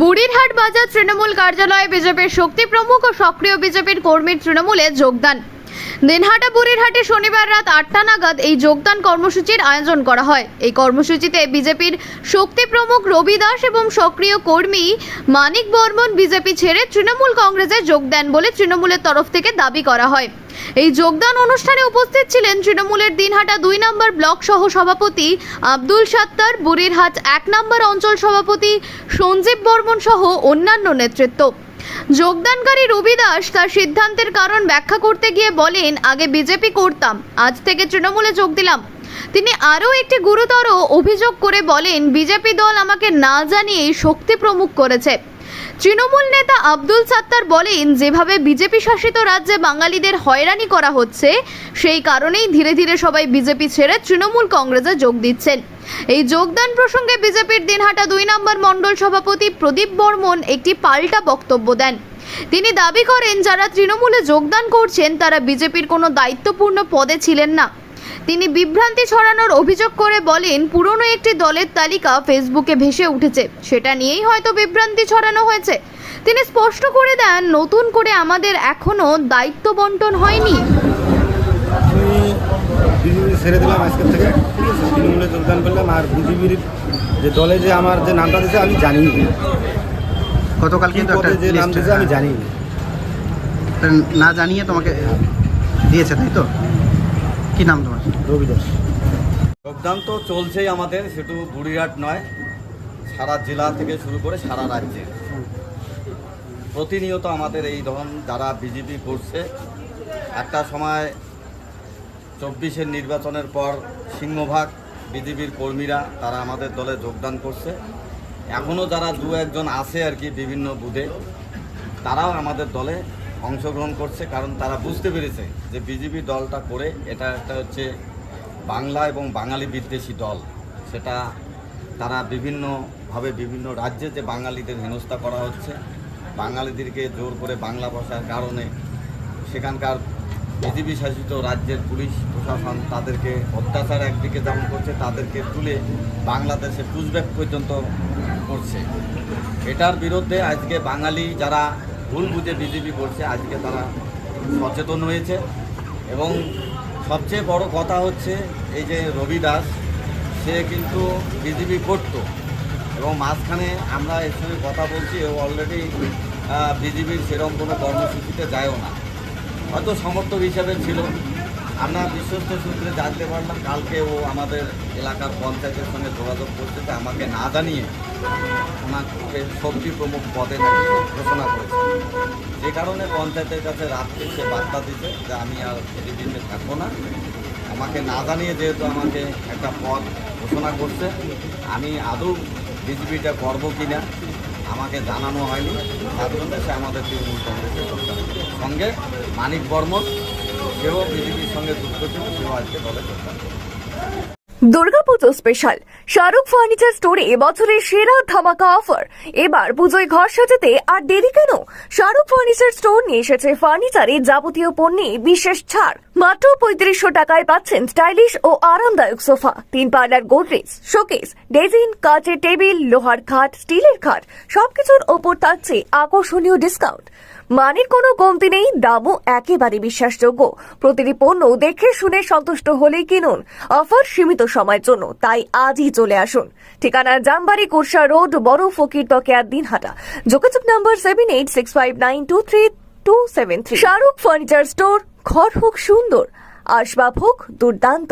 বুড়িরহাট বাজার তৃণমূল কার্যালয়ে বিজেপির শক্তি প্রমুখ ও সক্রিয় বিজেপির কর্মীর তৃণমূলে যোগদান। দিনহাটা, বুড়িরহাটে শনিবার রাত আটটা নাগাদ এই যোগদান কর্মসূচির আয়োজন করা হয়। এই কর্মসূচিতে বিজেপির শক্তি প্রমুখ রবি দাস এবং সক্রিয় কর্মী মানিক বর্মন বিজেপি ছেড়ে তৃণমূল কংগ্রেসে যোগ দেন বলে তৃণমূলের তরফ থেকে দাবি করা হয়। এই যোগদান অনুষ্ঠানে উপস্থিত ছিলেন তৃণমূলের দিনহাটা দুই নম্বর ব্লক সহ সভাপতি আব্দুল সাত্তার, বুড়িরহাট এক নম্বর অঞ্চল সভাপতি সঞ্জীব বর্মন সহ অন্যান্য নেতৃত্ব। যোগদানকারী রবি দাস তার সিদ্ধান্তের কারণ ব্যাখ্যা করতে গিয়ে বলেন, আগে বিজেপি করতাম, আজ থেকে তৃণমূলে যোগ দিলাম। তিনি আরও একটি গুরুতর অভিযোগ করে বলেন, বিজেপি দল আমাকে না জানিয়েই শক্তি প্রমুখ করেছে। তৃণমূল নেতা আব্দুল সাত্তার বলেন, যেভাবে বিজেপি শাসিত রাজ্যে বাঙালিদের হয়রানি করা হচ্ছে, সেই কারণেই ধীরে ধীরে সবাই বিজেপি ছেড়ে তৃণমূল কংগ্রেসে যোগ দিচ্ছেন। এই যোগদান প্রসঙ্গে বিজেপির দিনহাটা দুই নম্বর মণ্ডল সভাপতি প্রদীপ বর্মন একটি পাল্টা বক্তব্য দেন। তিনি দাবি করেন, যারা তৃণমূলে যোগদান করছেন, তারা বিজেপির কোনো দায়িত্বপূর্ণ পদে ছিলেন না। তিনি বিভ্রান্তি ছড়ানোর অভিযোগ করে বলেন পুরনো একটি দলের তালিকা ফেসবুকে ভেসে উঠেছে। সেটা নিয়েই হয়তো বিভ্রান্তি ছড়ানো হয়েছে। তিনি স্পষ্ট করে দেন নতুন করে আমাদের এখনও দায়িত্ব বন্টন হয়নি। ছেড়ে দিলাম আজকের থেকে। তৃণমূলে যোগদান করলাম। আর বিজেপির যে দলে যে আমার যে নামটা দিয়েছে আমি জানি গতকাল কিন্তু যে নাম দিয়েছে আমি জানি না জানিয়ে তোমাকে দিয়েছে তাই তো? কি নাম তোমার? রবি দাস যোগদান তো চলছেই আমাদের সেটু বুড়িরহাট নয়, সারা জেলা থেকে শুরু করে সারা রাজ্যে। প্রতিনিয়ত আমাদের এই ধরন যারা বিজেপি করছে, একটা সময় চব্বিশের নির্বাচনের পর সিংহভাগ বিজেপির কর্মীরা তারা আমাদের দলে যোগদান করছে। এখনও যারা দু একজন আছে আর কি বিভিন্ন বুথে, তারাও আমাদের দলে অংশগ্রহণ করছে কারণ তারা বুঝতে পেরেছে যে বিজেপি দলটা করে এটা একটা হচ্ছে বাংলা এবং বাঙালি বিদ্বেষী দল। সেটা তারা বিভিন্নভাবে বিভিন্ন রাজ্যে যে বাঙালিদের হেনস্থা করা হচ্ছে, বাঙালিদেরকে জোর করে বাংলা ভাষার কারণে সেখানকার বিজেপি শাসিত রাজ্যের পুলিশ প্রশাসন তাদেরকে অত্যাচার একদিকে যেমন করছে, তাদেরকে তুলে বাংলাদেশে পুষব্যাক পর্যন্ত করছে। এটার বিরুদ্ধে আজকে বাঙালি যারা ভুল বুঝে বিজেপি করছে, আজকে তারা সচেতন হয়েছে। এবং সবচেয়ে বড় কথা হচ্ছে, এই যে রবি দাস, সে কিন্তু বিজেপি করত। এবং মাঝখানে আমরা এর সঙ্গে কথা বলছি, ও অলরেডি বিজেপির সেরকম কোনো কর্মসূচিতে যায়ও না। হয়তো সমর্থক হিসাবে ছিল। আমরা বিশ্বস্ত সূত্রে জানতে পারলাম, কালকে ও আমাদের এলাকার পঞ্চায়েতের সঙ্গে যোগাযোগ করতে আমাকে না জানিয়ে ওনাকে শক্তি প্রমুখ পদে নাকি ঘোষণা করেছে। যে কারণে পঞ্চায়েতের কাছে রাত্রে সে বার্তা দিতে যে আমি আর বিজেপিতে থাকব না। আমাকে না জানিয়ে যেহেতু আমাকে একটা পদ ঘোষণা করছে, আমি আদৌ বিজেপিটা করব কিনা আমাকে জানানো হয়নি। তার জন্য সে আমাদের তৃণমূল কংগ্রেসের সঙ্গে মানিক বর্মন দুর্গাপুজো স্পেশাল শাহরুখ ফার্নিচার স্টোরে এবছরের সেরা ধামাকা অফার এবার পুজোয় ঘর সাজাতে আর দেরি কেন? শাহরুখ ফার্নিচার স্টোর নিয়ে এসেছে ফার্নিচারে যাবতীয় পণ্যে বিশেষ ছাড়। মাত্র পঁয়ত্রিশশো টাকায় পাচ্ছেন স্টাইলিশ ও আরামদায়ক সোফা, তিন পার্লার গোদরেজ শোকেস ডেজিন কাচের টেবিল, লোহার খাট, স্টিলের খাট, সবকিছুর ওপর থাকছে আকর্ষণীয় ডিসকাউন্ট মানের কোনো কমতি নেই, দামও একেবারে বিশ্বাসযোগ্য। প্রতিটি পণ্য দেখে শুনে সন্তুষ্ট হলেই কিনুন। অফার সীমিত সময়ের জন্য, তাই আজই চলে আসুন। ঠিকানা জামবাড়ি, কুরসা রোড, বড় ফকির তকেয়া দিনহাটা। যোগাযোগ number seven eight six five nine two three two seven three Shahrukh furniture store ঘর হোক সুন্দর আসবাব হোক দুর্দান্ত।